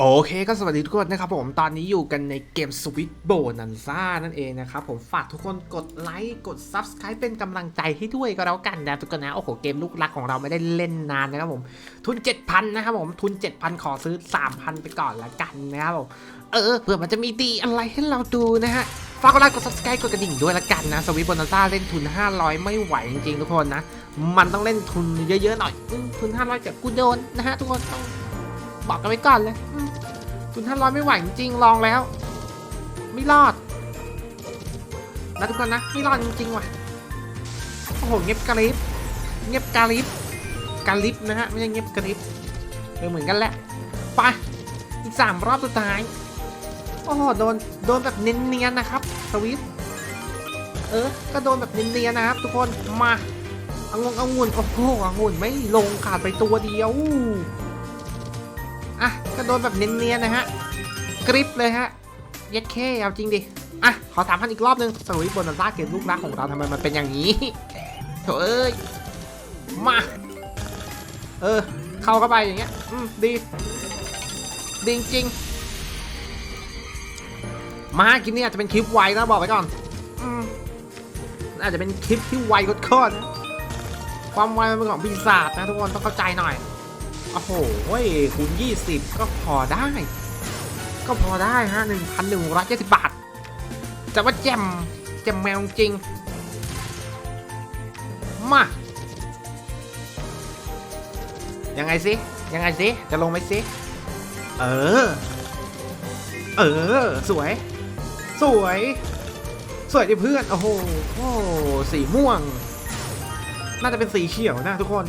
โอเคก็สวัสดีทุกคนนะครับผมตอนนี้อยู่กันในเกมสวิตโบนันซ่านั่นเองนะครับผมฝากทุกคนกดไลค์กด Subscribe เป็นกำลังใจให้ด้วยก็แล้วกันนะทุกคนนะ โอ้โห เกมลูกรักของเราไม่ได้เล่นนานนะครับผมทุน 7,000 นะครับผมทุน 7,000 ขอซื้อ 3,000 ไปก่อนละกันนะครับผมเออเผื่อมันจะมีดีอะไรให้เราดูนะฮะฝากกดไลค์กด Subscribe กดกระดิ่งด้วยละกันนะสวิตโบนันซ่าเล่นทุน 500 ไม่ไหวจริงๆทุกคนนะมันต้องเล่นทุนเยอะๆหน่อยทุน 500เดี๋ยวกูโดนนะฮะทุกคนต้อง บอกกันไว้ก่อนเลยอืมทุนห้าร้อยไม่ไหวจริงๆลองแล้ว ไม่รอดนะทุกคนนะไม่รอดจริงๆว่ะโอ้โหเงียบกริบเงียบกริบกริบนะฮะไม่ใช่เงียบกริบเออเหมือนกันแหละไปอีกสามรอบสุดท้ายโอ้โหโดนโดนแบบเนียนๆนะครับสวิฟเออก็โดนแบบเนียนๆนะครับ ทุกคนมาอางงองุ่นโอ้โหองุ่นไม่ลงขาดไปตัวเดียวอะ ก็โดนแบบเนียนๆนะฮะกริปเลยฮะเย็ดเคเอาจริงดิอะขอสามพันอีกรอบนึงสวิตบนซ่าเกมลูกรักของเราทำไมมันเป็นอย่างนี้โถเอ้ยมา เออ เข้าเข้าไปอย่างเงี้ย อืมดีดีจริงๆมาคลิปนี้อาจจะเป็นคลิปไวนะบอกไว้ก่อนอืมอาจจะเป็นคลิปที่ไวโคตรๆนความไวมันเป็นของปีศาจนะทุกคนต้องเข้าใจหน่อย โอ้โหคูณ20 ก็พอได้ ก็พอได้ฮะ1,170บาท จะว่าแจมแจมแมวจริง มา ยังไงสิ ยังไงสิ จะลงไหมสิ เออ เออ สวย สวย สวยดิเพื่อน โอ้โห โอ้โหสีม่วง น่าจะเป็นสีเขียวนะทุกคน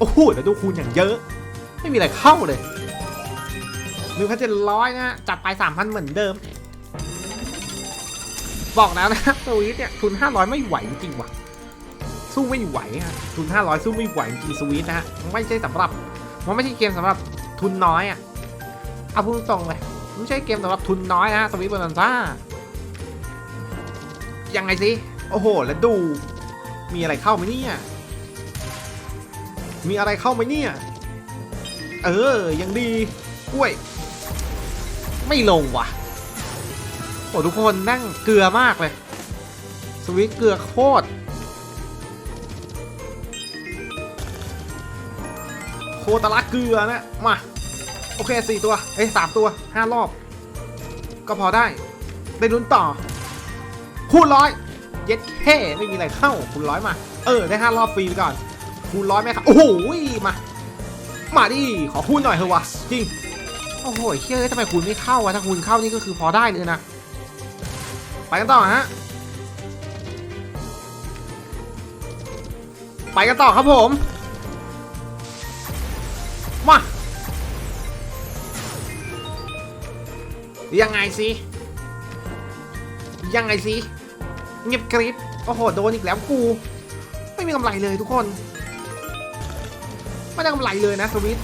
โอ้โหแล้วดูคูณอย่างเยอะ ไม่มีอะไรเข้าเลยหนึ่งพันเจ็ดร้อยนะ จัดไปสามพันเหมือนเดิม บอกแล้วนะสวิตเนี่ยทุนห้าร้อยไม่ไหวจริงว่ะ สู้ไม่ไหวฮะทุนห้าร้อยสู้ไม่ไหวจริงสวิตนะฮะไม่ใช่สำหรับ มันไม่ใช่เกมสำหรับทุนน้อยอะเอาพูดตรงเลยไม่ใช่เกมสำหรับทุนน้อยนะสวิตบอลซ่ายังไงสิ โอ้โห แล้วดู มีอะไรเข้าไหมเนี่ย มีอะไรเข้าไหมเนี่ย เออ ยังดีกล้วย ไม่ลงว่ะโอ้ทุกคนนั่งเกลือมากเลย สวิตเกลือโคตร โคตรละเกลือนะ มา โอเคสี่ตัว เอ้ยสามตัวห้ารอบ ก็พอได้ ได้ลุ้นต่อคูณร้อย เย็ดแค่ไม่มีอะไรเข้าคูณร้อยมา เออ ได้ห้ารอบฟรีไปก่อน คูณร้อยไหมครับ โอ้โหมา มาดิ ขอคูณหน่อยเถอะวะ จริง โอ้โหเชื่อทำไมคูณไม่เข้าวะ ถ้าคูณเข้านี่ก็คือพอได้เลยนะ ไปกันต่อฮะ ไปกันต่อครับผม มา ยังไงสิ ยังไงสิ เงียบกริบโอ้โห โดนอีกแล้วกู ไม่มีกำไรเลยทุกคน ไม่ได้กำไรเลยนะสวิต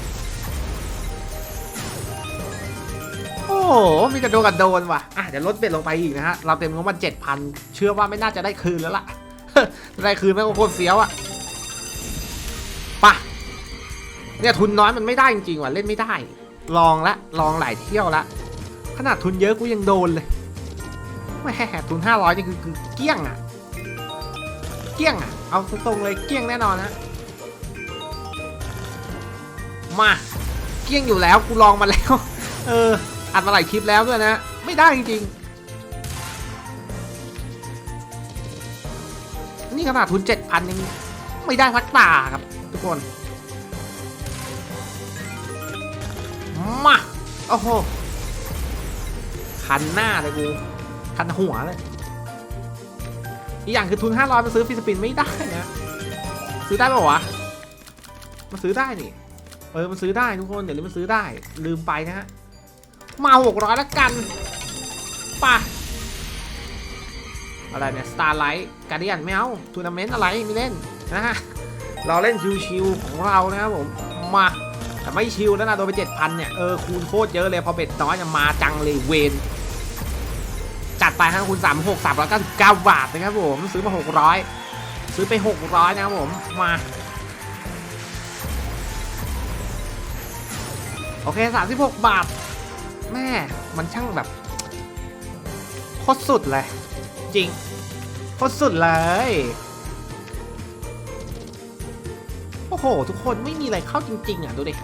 โอ้โหมีแต่โดนกับโดนว่ะอะเดี๋ยวลดเบ็ดลงไปอีกนะฮะ เราเต็มงบมาเจ็ดพันเชื่อว่าไม่น่าจะได้คืนแล้วล่ะ ได้คืนแม่งก็โคตรเฟี้ยวอะไปะเนี่ยทุนน้อยมันไม่ได้จริงๆว่ะเล่นไม่ได้ ลองละลองหลายเที่ยวละขนาดทุนเยอะกูยังโดนเลยแหม่ทุนห้าร้อยนี่คือคือเกลี้ยงอะเกลี้ยงอะเอาตรงๆเลยเกลี้ยงแน่นอนนะ มาเกี้ยงอยู่แล้วกูลองมาแล้ว เอออัดมาหลายคลิปแล้วด้วยนะ ไม่ได้จริงๆ นี่ขนาดทุนเจ็ดพันยังไม่ได้สักตาครับ ทุกคน มา โอ้โหคันหน้าเลยกูคันหัวเลย อีกอย่างคือทุน 500 มันซื้อฟิสปินไม่ได้นะ ซื้อได้ป่าวะ มันซื้อได้นี่ ออมันซื้อได้ทุกคนเดี๋ยวนี้มันซื้อได้ ลืมไปนะฮะมาหกร้อยแล้วกันป่ะอะไรเนี่ย Starlight Guardian ไม่เอาทัวร์นาเมนต์อะไรไม่เล่นนะฮะเราเล่นชิวๆของเรานะครับผมมาแต่ไม่ชิวแล้วนะโดนไปเจ็ดพันเนี่ยเออคูณโคตรเยอะเลยพอเบ็ดน้อยจะมาจังเลยเวนจัดไปฮะคูณสามหกสามร้อยเก้าสิบเก้าบาทนะครับผมซื้อมาหกร้อยซื้อไปหกร้อยนะครับผมมา โอเค 36 บาท แม่ มันช่างแบบโคตรสุดเลย จริงโคตรสุดเลย โอ้โห ทุกคนไม่มีอะไรเข้าจริง ๆ อะ ดูดิ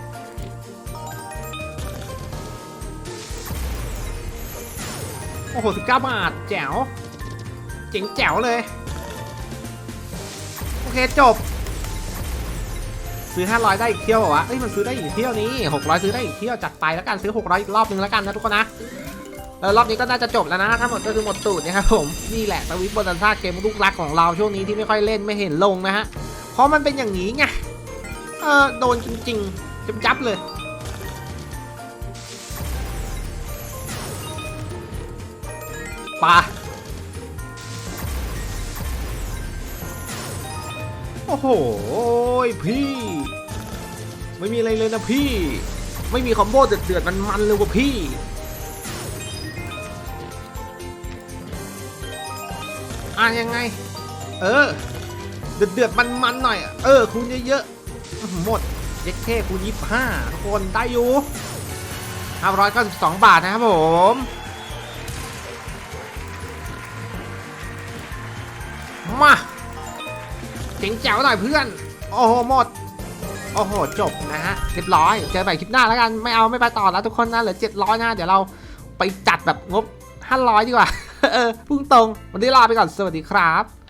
โอ้โห19บาท แจ๋ว เจ๋งแจ๋วเลย โอเค จบ ซื้อ 500 ได้อีกเที่ยวเหรอวะเอ้ยมันซื้อได้อีกเที่ยวนี้ 600 ซื้อได้อีกเที่ยวจัดไปแล้วกันซื้อ 600 อีกรอบนึงแล้วกันนะทุกคนนะเออรอบนี้ก็น่าจะจบแล้วนะทั้งหมดก็คือหมดตูดนะครับผมนี่แหละสวิตบอลซ่าเกมลูกรักของเราช่วงนี้ที่ไม่ค่อยเล่นไม่เห็นลงนะฮะเพราะมันเป็นอย่างนี้ไงเออโดนจริงๆจับจับเลยปา อ้โหพี่ ไม่มีอะไรเลยนะพี่ ไม่มีคอมโบเดือดๆมันๆเลยว่ะพี่อะยังไง เออ เดือดเดือดมันมันๆหน่อย เออ คูณเยอะๆ หมดเย็กเท่คูณยี่ห้าทุกคนได้อยู่ห้าร้อยเก้าสิบสองบาทนะครับผม มา เจ๋งแจ๋วหน่อยเพื่อน โอ้โหหมด โอ้โห จบนะฮะ เรียบร้อย เจอใหม่คลิปหน้าแล้วกัน ไม่เอาไม่ไปต่อแล้วทุกคนนะ เหลือเจ็ดร้อยนะเดี๋ยวเราไปจัดแบบงบห้าร้อยดีกว่า เออพุ่งตรง วันนี้ลาไปก่อน สวัสดีครับ